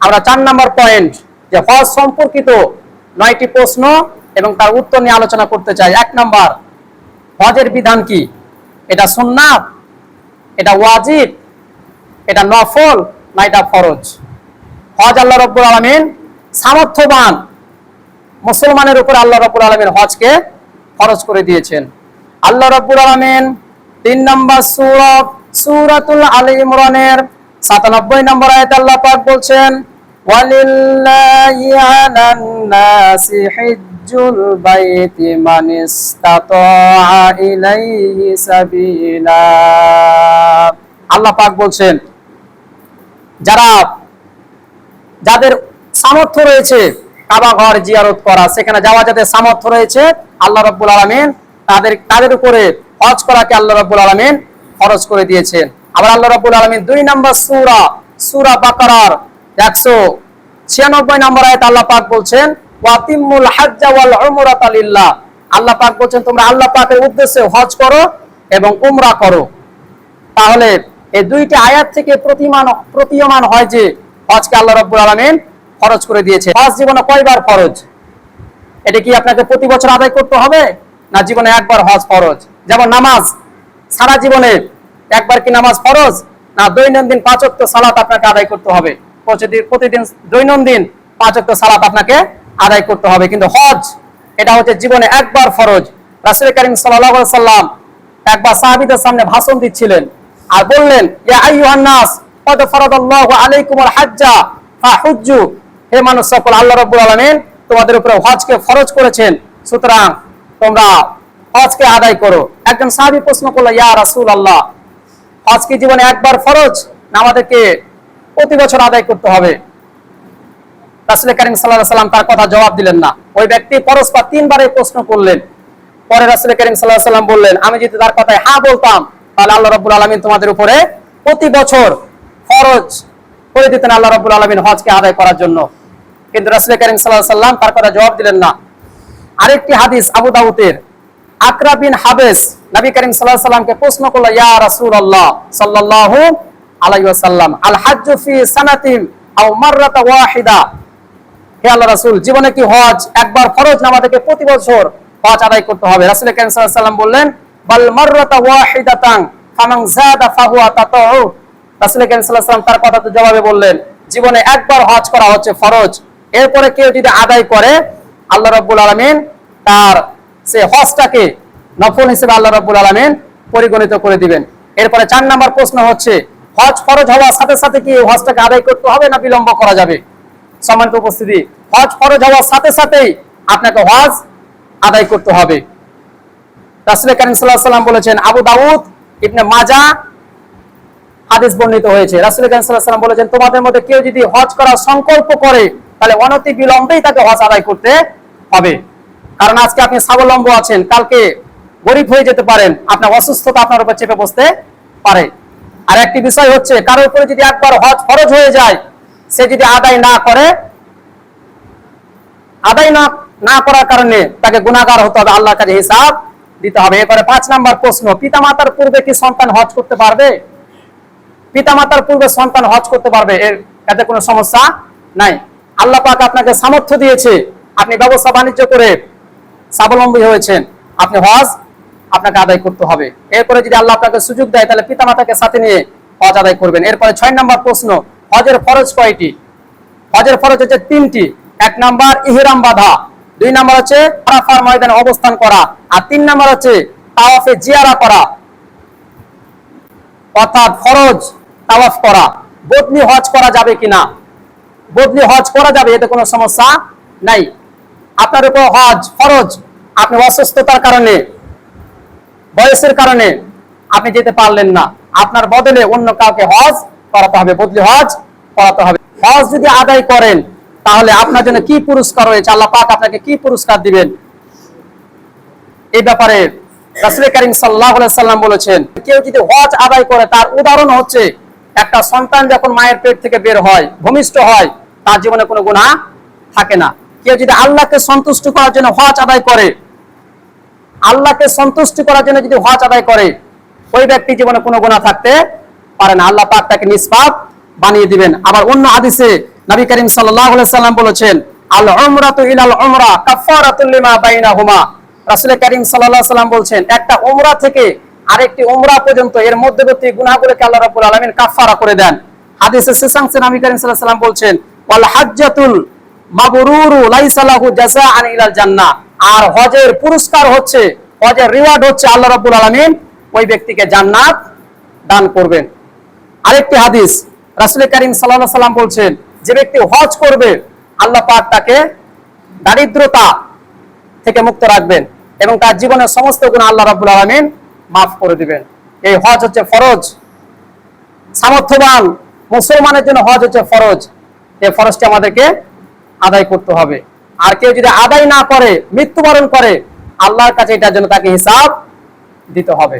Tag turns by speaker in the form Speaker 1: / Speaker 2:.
Speaker 1: আমরা চার নম্বর পয়েন্ট যে হজ সম্পর্কিত নয়টি প্রশ্ন এবং তার উত্তর নিয়ে আলোচনা করতে চাই। এক হজের বিধান কি? এটা সুন্নাত? এটা এটা নফল? না এটা ফরজ? হজ আল্লাহ রব্বুল আলমিন সামর্থ্যবান মুসলমানের উপর আল্লাহ রব্বুল আলমিন হজকে ফরজ করে দিয়েছেন। আল্লাহ রব্বুল আলমিন তিন নম্বর সুরত সুরাতুল আলী ইমরানের সাতানব্বই নম্বর আয়াত আল্লাহ পাক বলছেন, ওয়ালিল্লাহি আলান বাইতি মান আল্লাহ পাক বলছেন, যারা, যাদের সামর্থ্য রয়েছে কাবা ঘর জিয়ারত করা, সেখানে যাওয়া যাদের সামর্থ্য রয়েছে, আল্লাহ রব্বুল আলমিন তাদের তাদের উপরে হজ করাকে আল্লাহ রব্বুল আলমিন খরচ করে দিয়েছেন। আবার আল্লাহ রব্বুল আলমিন দুই নম্বর সুরা সুরা বাকারার একশো ছিয়ানব্বই নম্বর আয়ত আল্লাহ পাক বলছেন ওয়াতিমুল হাজ্জা ওয়াল উমরাত লিল্লাহ। আল্লাহ পাক বলছেন, তোমরা আল্লাহ পাকের উদ্দেশ্যে হজ করো এবং উমরা করো। তাহলে এই দুইটি আয়াত থেকে প্রতিমান, প্রতীয়মান হয় যে, হজকে আল্লাহ রব্বুল আলমিন খরচ করে দিয়েছে হজ জীবনে কয়বার ফরজ? এটা কি আপনাকে প্রতি বছর আদায় করতে হবে? না জীবনে একবার হজ ফরজ? যেমন নামাজ, সারা জীবনে একবার কি নামাজ ফরজ? না, দৈনন্দিন পাঁচক্ত সালাত আপনাকে আদায় করতে হবে। প্রতিদিন দৈনন্দিন পাঁচক্ত সালাত আপনাকে আদায় করতে হবে। কিন্তু হজ, এটা হচ্ছে জীবনে একবার ফরজ। রাসুল করিম সাল্লাহ সাল্লাম একবার সাহাবিদের সামনে ভাষণ দিচ্ছিলেন আর বললেন, ইয়া আইয়ুহান নাস, কদ ফারাদাল্লাহু আলাইকুমুল হাজ্জা, ফাহুজ্জু। হে মানুষ সকল, আল্লাহ রাব্বুল আলামিন তোমাদের উপরে হজকে ফরজ করেছেন। সুতরাং তোমরা হজকে আদায় করো। একজন সাহাবী প্রশ্ন করল, ইয়া রাসূলুল্লাহ হজ কি জীবনে একবার ফরজ না আমাদেরকে প্রতি বছর আদায় করতে হবে। রাসুল করিম সাল্লাহ সাল্লাম তার কথা জবাব দিলেন না। ওই ব্যক্তি পরস্পর তিনবার এই প্রশ্ন করলেন। পরে রাসুল করিম সাল্লাহ সাল্লাম বললেন, আমি যদি তার কথায় হ্যাঁ বলতাম, তাহলে আল্লাহ রব্বুল আলমিন তোমাদের উপরে প্রতি বছর ফরজ করে দিতেন আল্লাহ রব্বুল আলমিন হজকে আদায় করার জন্য। কিন্তু রাসুল করিম সাল্লাহ সাল্লাম তার কথা জবাব দিলেন না। আরেকটি হাদিস আবু দাউদের, আকরা বিন হাবেস নবী করিম সাল্লাহ সাল্লামকে প্রশ্ন করল, ইয়া রাসূল আল্লাহ সাল্লাল্লাহু আলাইহি ওয়াসাল্লাম, আল হাজ্জু ফি সানাতিন আও ওয়াহিদা? হে আল্লাহ রাসূল, জীবনে কি হজ একবার ফরজ না আমাদেরকে প্রতি বছর হজ আদায় করতে হবে? রাসূল করিম সাল্লাল্লাহু আলাইহি ওয়াসাল্লাম বললেন, বাল যাদা ফাহুয়া তাতাউ। রাসূল করিম সাল্লাল্লাহু আলাইহি ওয়াসাল্লাম তার জবাবে বললেন, জীবনে একবার হজ করা হচ্ছে ফরজ। এরপরে কেউ যদি আদায় করে, আল্লাহ রাব্বুল আলামিন তার সে হজটাকে নফল হিসেবে আল্লাহ রাব্বুল আলামিন পরিগণিত করে দিবেন। এরপরে চার নাম্বার প্রশ্ন হচ্ছে, হজ ফরজ হওয়ার সাথে সাথে কি হজটাকে আদায় করতে হবে না বিলম্ব করা যাবে? সম্মানিত উপস্থিতি, হজ ফরজ হওয়ার সাথে সাথেই আপনাকে হজ আদায় করতে হবে। রাসুল করিম সাল্লাহ সাল্লাম বলেছেন, আবু দাউদ ইবনে মাজা হাদিস বর্ণিত হয়েছে। রাসুল করিম সাল্লাহ সাল্লাম বলেছেন, তোমাদের মধ্যে কেউ যদি হজ করার সংকল্প করে, তাহলে অনতি বিলম্বেই তাকে হজ আদায় করতে হবে। কারণ আজকে আপনি স্বাবলম্ব আছেন, কালকে গরিব হয়ে যেতে পারেন, আপনার অসুস্থতা আপনার উপর চেপে বসতে পারে। আর একটি বিষয় হচ্ছে, কারোর উপরে যদি একবার হজ ফরজ হয়ে যায়, সে যদি আদায় না করে, আদায় না না করার কারণে তাকে গুণাগার হতে হবে, আল্লাহর কাছে হিসাব দিতে হবে। এরপরে পাঁচ নাম্বার প্রশ্ন, পিতামাতার পূর্বে কি সন্তান হজ করতে পারবে? পিতামাতার পূর্বে সন্তান হজ করতে পারবে, এর এতে কোনো সমস্যা নাই। আল্লাহ পাক আপনাকে সামর্থ্য দিয়েছে, আপনি ব্যবসা বাণিজ্য করে স্বাবলম্বী হয়েছেন। আপনি হজ আপনাকে আদায় করতে হবে। এরপরে যদি আল্লাহ আপনাকে সুযোগ দেয়, তাহলে পিতামাতাকে সাথে নিয়ে হজ আদায় করবেন। এরপরে ছয় নম্বর প্রশ্ন, হজের ফরজ কয়টি? হজের ফরজ হচ্ছে তিনটি। এক নাম্বার, ইহরাম বাধা। দুই নাম্বার হচ্ছে আরাফার ময়দানে অবস্থান করা। আর তিন নাম্বার হচ্ছে তাওয়াফে জিয়ারা করা। অর্থাৎ ফরজ তাওয়াফ করা। বদলি হজ করা যাবে কিনা? বদলি হজ করা যাবে, এতে কোনো সমস্যা নাই। আপনার উপর হজ ফরজ। আপনি অসুস্থতার কারণে বয়সের কারণে আপনি যেতে পারলেন না। আপনার বদলে অন্য কাউকে হজ করাতে হবে, বদলি হজ করাতে হবে। হজ যদি আদায় করেন, তাহলে আপনার জন্য কি পুরস্কার রয়েছে? আল্লাহ পাক আপনাকে কি পুরস্কার দিবেন? এই ব্যাপারে রাসুল করিম সাল্লাহ সাল্লাম বলেছেন, কেউ যদি হজ আদায় করে, তার উদাহরণ হচ্ছে একটা সন্তান যখন মায়ের পেট থেকে বের হয়, ভূমিষ্ঠ হয়, তার জীবনে কোনো গুণা থাকে না। কেউ যদি আল্লাহকে সন্তুষ্ট করার জন্য হজ আদায় করে আল্লাহকে সন্তুষ্টি করার জন্য যদি হজ আদায় করে, ওই ব্যক্তি জীবনে কোনো গুণা থাকতে পারে না। আল্লাহ পাক তাকে নিষ্পাপ বানিয়ে দিবেন। আবার অন্য হাদিসে নবী করিম সাল্লাম বলেছেন আল উমরাতু ইলাল করিম সাল্লাম একটা উমরা থেকে আরেকটি উমরা পর্যন্ত এর মধ্যবর্তী গুনাহগুলোকে আল্লাহ করে দেন। হাদিসে শেষাংশে নবী করিম সাল্লাল্লাহু সাল্লাম বলছেন ওয়াল হাজ্জাতুল মাবরুরু লাইসা ইলাল জান্নাহ। আর হজের পুরস্কার হচ্ছে, হজের রিওয়ার্ড হচ্ছে আল্লাহ রাব্বুল আলামিন, ওই ব্যক্তিকে জান্নাত দান করবেন। আরেকটি হাদিস, রাসূল করিম আলাইহি সাল্লাম বলছেন, যে ব্যক্তি হজ করবে, আল্লাহ পাক তাকে দারিদ্রতা থেকে মুক্ত রাখবেন এবং তার জীবনের সমস্ত গুণ আল্লাহ রাব্বুল আলামিন মাফ করে দিবেন। এই হজ হচ্ছে ফরজ। সামর্থ্যবান মুসলমানের জন্য হজ হচ্ছে ফরজ। এই ফরজটি আমাদেরকে আদায় করতে হবে। আর কেউ যদি আদায় না করে, মৃত্যুবরণ করে, আল্লাহর কাছে এটার জন্য তাকে হিসাব দিতে হবে।